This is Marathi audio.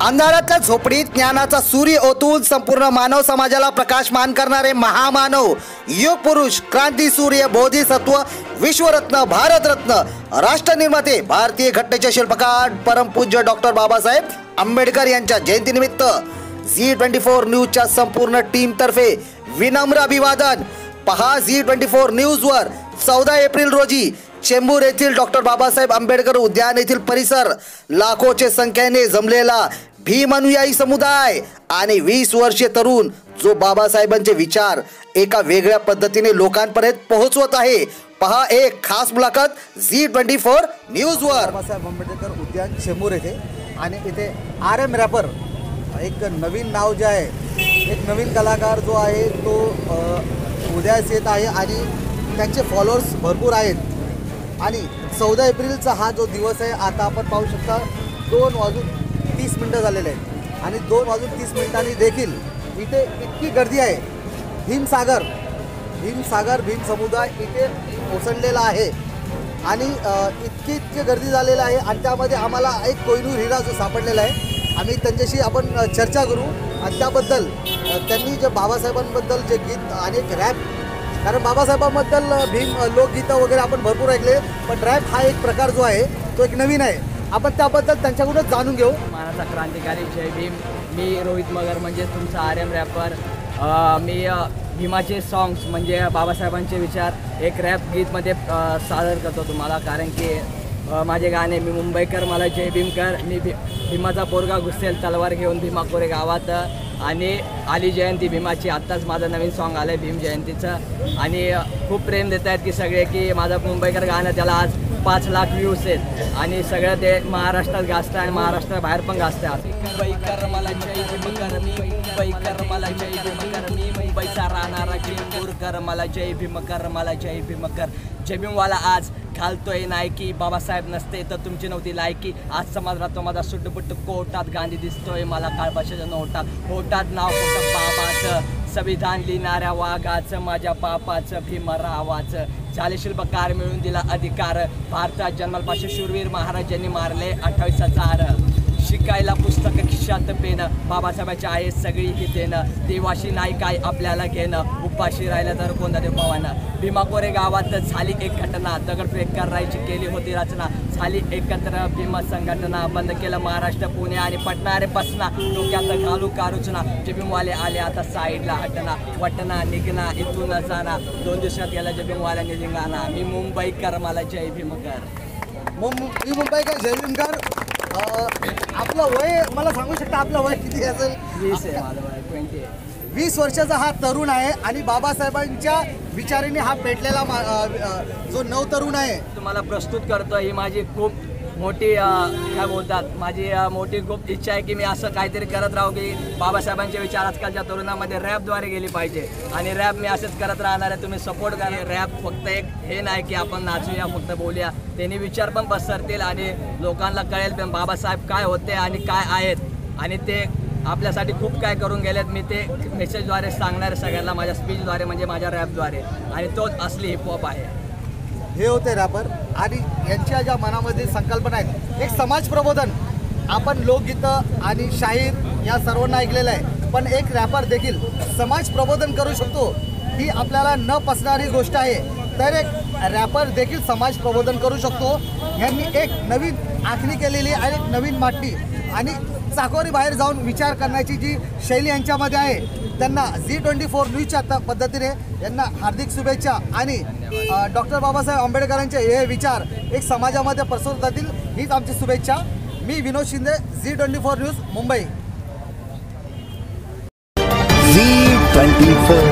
अंधारातल्या झोपडीत ज्ञानाचा सूर्य ओतून संपूर्ण मानव समाजाला प्रकाशमान करणारे महामानव युग पुरुष क्रांती सूर्य बोधिसत्व विश्वरत्न भारतरत्न राष्ट्रनिर्माते भारतीय घटनेचे शिल्पकार परमपूज्य डॉक्टर बाबासाहेब आंबेडकर यांच्या जयंतीनिमित्त झी ट्वेंटी फोर न्यूजच्या संपूर्ण टीमतर्फे विनम्र अभिवादन. पहा झी ट्वेंटी फोर न्यूजवर चौदा एप्रिल रोजी चेंबूर येथील डॉक्टर बाबासाहेब आंबेडकर उद्यान येथील परिसर लाखोचे संख्येने जमलेला भीम अनुयायी समुदाय आणि वीस वर्षीय तरुण जो बाबासाहेबांचे विचार एका वेगळ्या पद्धतीने लोकांपर्यंत पोहोचवत आहे. पहा एक खास मुलाखत झी ट्वेंटी फोर न्यूज वर बाबासाहेब आंबेडकर उद्यान चेंबूर येथे आणि इथे आर एम रॅपर एक नवीन नाव जे आहे एक नवीन कलाकार जो आहे तो उदयास येत आहे आणि त्यांचे फॉलोअर्स भरपूर आहेत. आणि चौदा एप्रिलचा हा जो दिवस आहे आता आपण पाहू शकता दोन वाजून तीस मिनटं झालेले आहेत. आणि दोन वाजून तीस मिनिटांनी देखील इथे इतकी गर्दी आहे. भीमसागर भीमसागर भीम समुदाय इथे कोसळलेला आहे. आणि इतकी इतकी गर्दी झालेलं आहे आणि त्यामध्ये आम्हाला एक कोयनूर हिरा जो सापडलेला आहे आम्ही त्यांच्याशी आपण चर्चा करू. आणि त्याबद्दल त्यांनी जे बाबासाहेबांबद्दल जे गीत आणि एक रॅप कारण बाबासाहेबांबद्दल भीम लोकगीतं वगैरे आपण भरपूर ऐकले पण रॅप हा एक प्रकार जो आहे तो एक नवीन आहे. आपण त्याबद्दल त्यांच्याकडूनच जाणून घेऊ. मानाचा क्रांतिकारी जय भीम. मी रोहित मगर म्हणजे तुमचा आर एम रॅपर मी भीमाचे सॉंग्स म्हणजे बाबासाहेबांचे विचार एक रॅप गीतमध्ये सादर करतो तुम्हाला. कारण की माझे गाणे मी मुंबईकर मला जय भीमकर मी भी भीमाचा पोरगा घुसेल तलवार घेऊन भीमा कोरे गावात. आणि आली जयंती भीमाची आत्ताच माझं नवीन सॉन्ग आलं आहे भीम जयंतीचं. आणि खूप प्रेम देत आहेत की सगळे की माझं मुंबईकर गाणं त्याला आज पाच लाख व्ह्यूज आहेत. आणि सगळं ते महाराष्ट्रात गाजतं आणि महाराष्ट्राबाहेर पण गाजतं मुंबईकर मला जय भीमकर मी मुंबईकर मला जय भीमकर मी मुंबईचा राहणारा कर मला जय भीमकर मला जय भीमकर जय भीमवाला आज घालतोय नायकी बाबासाहेब नसते तर तुमची नव्हती लायकी आज समाज राहतो माझा सुटबुट कोटात गांधी दिसतोय. मला काळपाशाच्या नोटात कोटात नाव होतं बाबाचं. संविधान लिहिणाऱ्या वाघाचं माझ्या बापाचं भीमरावाचं. झाले शिल्पकार मिळून दिला अधिकार. भारतात जन्मापासून शूरवीर महाराजांनी मारले अठ्ठावीस हजार. शिकायला पुस्तक खिशात पेन. बाबासाहेबाची आहे सगळी ही देणं. देवाशी नाही काय आपल्याला घेणं. उपाशी राहिलं तर कोणता देवानं पावानं? भीमा कोरे गावात झाली एक घटना. दगडफेक करायची केली होती रचना. झाली एकत्र भीमा संघटना. बंद केलं महाराष्ट्र पुणे आणि पटना. रे बसना डोक्यात घालू कारुचना जे आले आता साईडला हटना. वटना निघना इथून जाना. दोन दिवसात गेला जे निघाना मी मुंबईकर. मला जय भीमकर. मुंबईकर. जय भीमकर. आपलं वय मला सांगू शकता आपलं वय किती असेल? ट्वेंटी वीस वर्षाचा हा तरुण आहे आणि बाबासाहेबांच्या विचाराने हा पेटलेला जो नवतरुण आहे. तुम्हाला प्रस्तुत करतो ही माझी खूप मोठी काय बोलतात माझी मोठी खूप इच्छा आहे की मी असं काहीतरी करत राहू की बाबासाहेबांचे विचार आजकालच्या तरुणामध्ये रॅपद्वारे गेली पाहिजे. आणि रॅप मी असेच करत राहणार आहे तुम्ही सपोर्ट करा. रॅप फक्त एक हे नाही की आपण नाचूया फक्त बोलूया. त्यांनी विचार पण पसरतील आणि लोकांना कळेल पण बाबासाहेब काय होते आणि काय आहेत. आणि ते आपल्यासाठी खूप काय करून गेलेत मी ते मेसेजद्वारे सांगणार आहे सगळ्यांना माझ्या स्पीचद्वारे म्हणजे माझ्या रॅपद्वारे आणि तोच असली हिपहॉप आहे. हे होते रॅपर आणि यांच्या ज्या मनामध्ये संकल्पना आहेत एक समाज प्रबोधन. आपण लोकगीतं आणि शाहीर या सर्वांना ऐकलेलं आहे. पण एक रॅपर देखील समाज प्रबोधन करू शकतो ही आपल्याला न पसणारी गोष्ट आहे. तर एक रॅपर देखील समाज प्रबोधन करू शकतो. यांनी एक नवीन आखणी केलेली आणि एक नवीन मांडणी आणि चाकोरी बाहेर जाऊन विचार करण्याची जी शैली यांच्यामध्ये आहे त्यांना झी ट्वेंटी फोर न्यूजच्या पद्धतीने यांना हार्दिक शुभेच्छा आणि डॉक्टर बाबासाहेब आंबेडकरांचे हे विचार एक समाजामध्ये प्रसर जातील हीच आमची शुभेच्छा. मी Vinod Shinde Zee twenty four news Mumbai. Zee twenty four